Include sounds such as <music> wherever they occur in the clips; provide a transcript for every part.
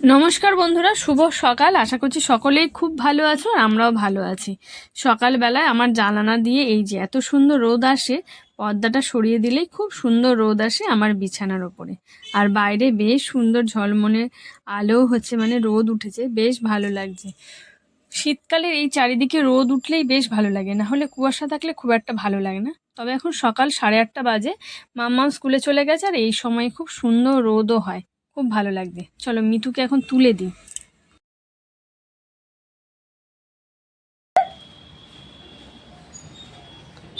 নমস্কার বন্ধুরা, শুভ সকাল। আশা করছি সকলেই খুব ভালো আছো আর আমরাও ভালো আছি। সকালবেলায় আমার জানালা দিয়ে এই যে এত সুন্দর রোদ আসে, পর্দাটা সরিয়ে দিলেই খুব সুন্দর রোদ আসে আমার বিছানার ওপরে। আর বাইরে বেশ সুন্দর ঝলমনে আলো হচ্ছে মানে রোদ উঠেছে, বেশ ভালো লাগছে। শীতকালের এই চারিদিকে রোদ উঠলেই বেশ ভালো লাগে, না হলে কুয়াশা থাকলে খুব একটা ভালো লাগে না। তবে এখন সকাল সাড়ে আটটা বাজে, মাম্মাম স্কুলে চলে গেছে আর এই সময় খুব সুন্দর রোদও হয়। খুব ভালো লাগবে। চলো মিতুকে এখন তুলে দিই।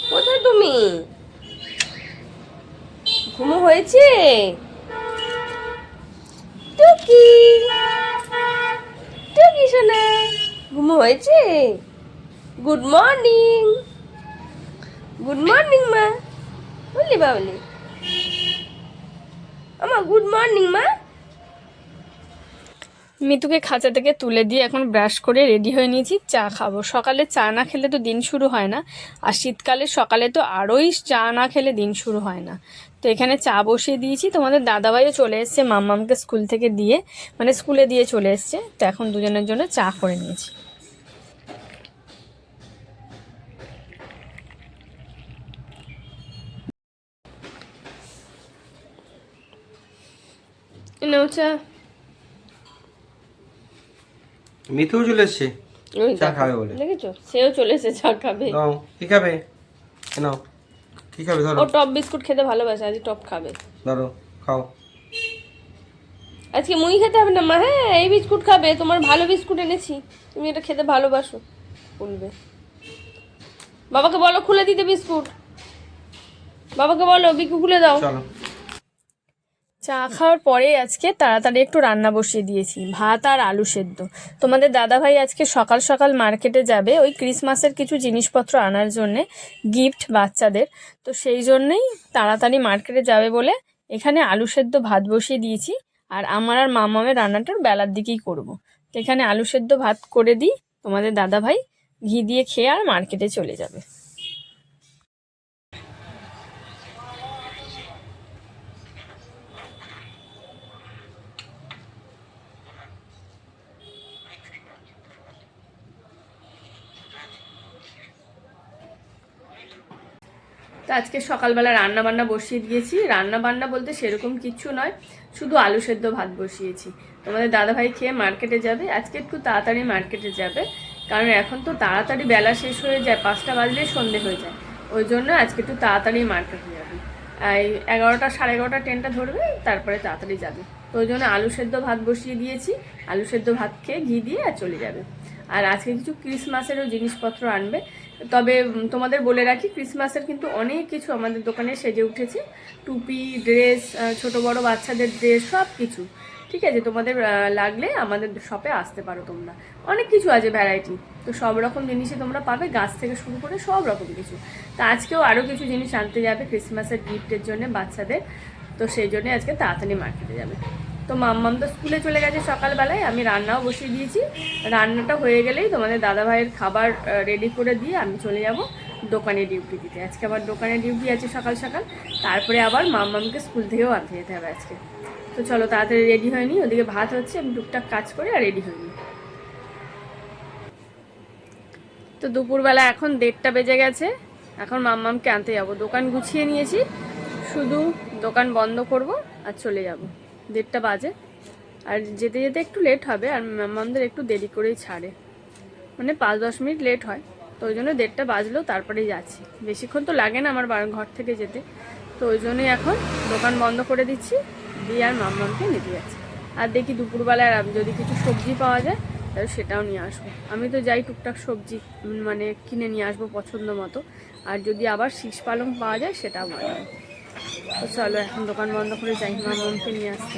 কোথায় তুমি? ঘুমো হয়েছে? টুকি। টুকি সোনা ঘুমো হয়েছে? গুড মর্নিং গুড মর্নিং মা। বললি বাবলি। আমা গুড মর্নিং মা। মিতুকে খাঁচা থেকে তুলে দিয়ে এখন ব্রাশ করে রেডি হয়ে নিয়েছি, চা খাব। সকালে চা না খেলে তো দিন শুরু হয় না, আর শীতকালে সকালে তো আরোই চা না খেলে দিন শুরু হয় না। তো এখানে চা বসিয়ে দিয়েছি, তোমাদের দাদাভাইও চলে এসছে মাম্মামকে স্কুল থেকে দিয়ে মানে স্কুলে দিয়ে চলে এসছে। তো এখন দুজনের জন্য চা করে নিয়েছি। নাও চা। মিথুও চলে এসছে। চা খাবে বলে। দেখেছ? সেও চলে এসেছে চা খাবে। নাও কি খাবে? নাও কি খাবে ধরো। ও টপ বিস্কুট খেতে ভালোবাসে আজ টপ খাবে। ধরো খাও। আজকে মুই খেতে হবে না মা? হ্যাঁ এই বিস্কুট খাবে তোমার ভালো বিস্কুট এনেছি। তুমি এটা খেতে ভালোবাসো বলবে। বাবাকে বলো খুলে দিতে বিস্কুট। বাবাকে বলো বিকু খুলে দাও। চলো। চা খাওয়ার পরে আজকে তাড়াতাড়ি একটু রান্না বসিয়ে দিয়েছি, ভাত আর আলু সেদ্ধ। তোমাদের দাদাভাই আজকে সকাল সকাল মার্কেটে যাবে ওই ক্রিসমাসের কিছু জিনিসপত্র আনার জন্যে, গিফট বাচ্চাদের। তো সেই জন্যই তাড়াতাড়ি মার্কেটে যাবে বলে এখানে আলু সেদ্ধ ভাত বসিয়ে দিয়েছি আর আমার আর মামামের রান্নাটার বেলার দিকেই করব। তো এখানে আলু সেদ্ধ ভাত করে দিই, তোমাদের দাদাভাই ঘি দিয়ে খেয়ে আর মার্কেটে চলে যাবে। তো আজকে সকালবেলা রান্না বান্না বসিয়ে দিয়েছি। রান্না বান্না বলতে সেরকম কিচ্ছু নয়, শুধু আলু সেদ্ধ ভাত বসিয়েছি। তোমাদের দাদাভাই খেয়ে মার্কেটে যাবে। আজকে একটু তাড়াতাড়ি মার্কেটে যাবে, কারণ এখন তো তাড়াতাড়ি বেলা শেষ হয়ে যায়, পাঁচটা বাজলে সন্ধে হয়ে যায়। ওই জন্য আজকে একটু তাড়াতাড়ি মার্কেটে যাবে। এই এগারোটা, সাড়ে এগারোটা ট্রেনটা ধরবে, তারপরে তাড়াতাড়ি যাবে। তো ওই জন্য আলু সেদ্ধ ভাত বসিয়ে দিয়েছি। আলু সেদ্ধ ভাত খেয়ে ঘি দিয়ে আর চলে যাবে। আর আজকে কিছু ক্রিসমাসেরও জিনিসপত্র আনবে। তবে তোমাদের বলে রাখি, ক্রিসমাসের কিন্তু অনেক কিছু আমাদের দোকানে সেজে উঠেছে। টুপি, ড্রেস ছোট বড় বাচ্চাদের ড্রেস, সব কিছু। ঠিক আছে, তোমাদের লাগলে আমাদের শপে আসতে পারো তোমরা। অনেক কিছু আছে ভ্যারাইটি তো সব রকম জিনিসই তোমরা পাবে, গাছ থেকে শুরু করে সব রকম কিছু। তা আজকেও আরও কিছু জিনিস আনতে যাবে, ক্রিসমাসের গিফটের জন্য বাচ্চাদের। তো সেই জন্যে আজকে তাড়াতাড়ি মার্কেটে যাবে। তো মাম্মাম তো স্কুলে চলে গেছে সকালবেলায়, আমি রান্নাও বসিয়ে দিয়েছি। রান্নাটা হয়ে গেলেই তোমাদের দাদাভাইয়ের খাবার রেডি করে দিয়ে আমি চলে যাব দোকানে ডিউটি দিতে। আজকে আবার দোকানে ডিউটি আছে সকাল সকাল, তারপরে আবার মাম্মামকে স্কুল থেকেও আনতে যেতে হবে আজকে। তো চলো তাড়াতাড়ি রেডি হয়নি ওদিকে ভাত হচ্ছে, আমি টুকটাক কাজ করে আর রেডি হয়ে নিই। তো দুপুরবেলা এখন দেড়টা বেজে গেছে, এখন মাম্মামকে আনতে যাব। দোকান গুছিয়ে নিয়েছি, শুধু দোকান বন্ধ করব আর চলে যাব। দেড়টা বাজে। আর যেতে যেতে একটু লেট হবে, আর মাম্মামদের একটু দেরি করেই ছাড়ে। মানে পাঁচ দশ মিনিট লেট হয়, তো ওই জন্য দেড়টা বাজলেও তারপরেই যাচ্ছি। বেশিক্ষণ তো লাগে না আমার ঘর থেকে যেতে। তো ওই জন্যই এখন দোকান বন্ধ করে দিচ্ছি, দিয়ে আর মাম্মামকে নিতে যাচ্ছি। আর দেখি দুপুরবেলায় আর যদি কিছু সবজি পাওয়া যায়, তাহলে সেটাও নিয়ে আসব। আমি তো যাই টুকটাক সবজি মানে কিনে নিয়ে আসব পছন্দ মতো। আর যদি আবার শীষ পালং পাওয়া যায়, সেটাও বানাবো। তো চলো এখন দোকান বন্ধ করে যাই মামকে নিয়ে আসতে।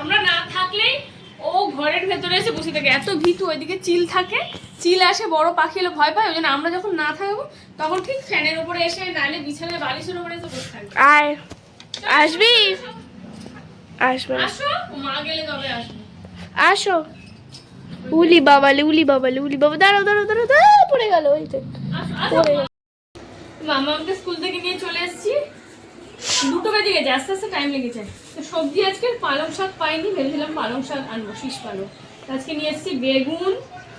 আমরা না থাকলেই ও ঘরের ভেতরে এসে বসে থাকে। এত ভীতু ওইদিকে চিল থাকে। চিল আসে বড় পাখি এলে ভয় পায় ওই জন্য আমরা যখন না থাকব তখন ঠিক ফ্যানের উপরে এসে নাইলে বিছানায় বালিশের উপরে এসে বসে থাকবে। আয়। আসবি? আসবে। আসো মা গেলে তবে আসবে। আসো। উলি বাবালে উলি বাবালে উলি বাবা, দাঁড়াও দাঁড়াও দাঁড়াও দাঁড়াও, পড়ে গেল, ওই আসো পড়ে গেল। মামা আমাকে স্কুল থেকে নিয়ে চলে এসেছি। দুটো বেজে গেছে, আস্তে আস্তে টাইম লেগেছে। তো সবজি আজকে পালং শাক পাইনি ভেবেছিলাম পালং শাক আনব, শীষ পালং। আজকে নিয়ে এসেছি বেগুন,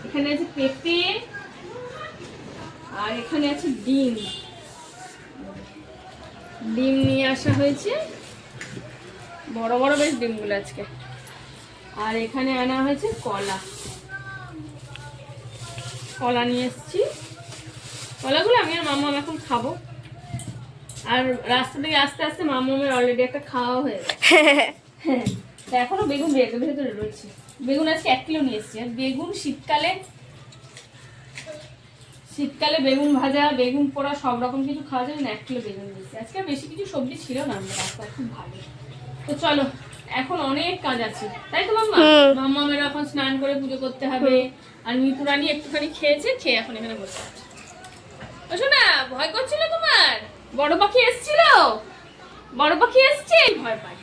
এখানে আছে পেঁপে, আর এখানে আছে ডিম। ডিম নিয়ে আসা হয়েছে। বড় বড় বেশ ডিমগুলো আজকে। আর এখানে আনা হয়েছে কলা। কলা নিয়ে এসেছি। কলাগুলো আমি আর মাম্মাম এখন খাব। আর রাস্তা থেকে আস্তে আস্তে মাম্মামের অলরেডি একটা খাওয়া হয়ে গেছে। <laughs> হ্যাঁ এখনও বেগুন রেখে ভেতরে রয়েছে। বেগুন আজকে এক কিলো নিয়ে এসেছি। আর বেগুন শীতকালে শীতকালে বেগুন ভাজা বেগুন পোড়া সব রকম কিছু খাওয়া যাবে না এক কিলো বেগুন দিয়েছি আজকে বেশি কিছু সবজি ছিল না আমাদের রাস্তায় খুব ভালো। তো চলো এখন অনেক কাজ আছে। তাই তো মাম্মা? মাম্মামের এখন স্নান করে পুজো করতে হবে। আর মিতুরানি একটুখানি খেয়েছে খেয়ে এখন এখানে বসে আছে। ও শোনা ভয় করছিল তোমার? বড় পাখি এসেছিল? বড় পাখি এসছে? ভয় পায়।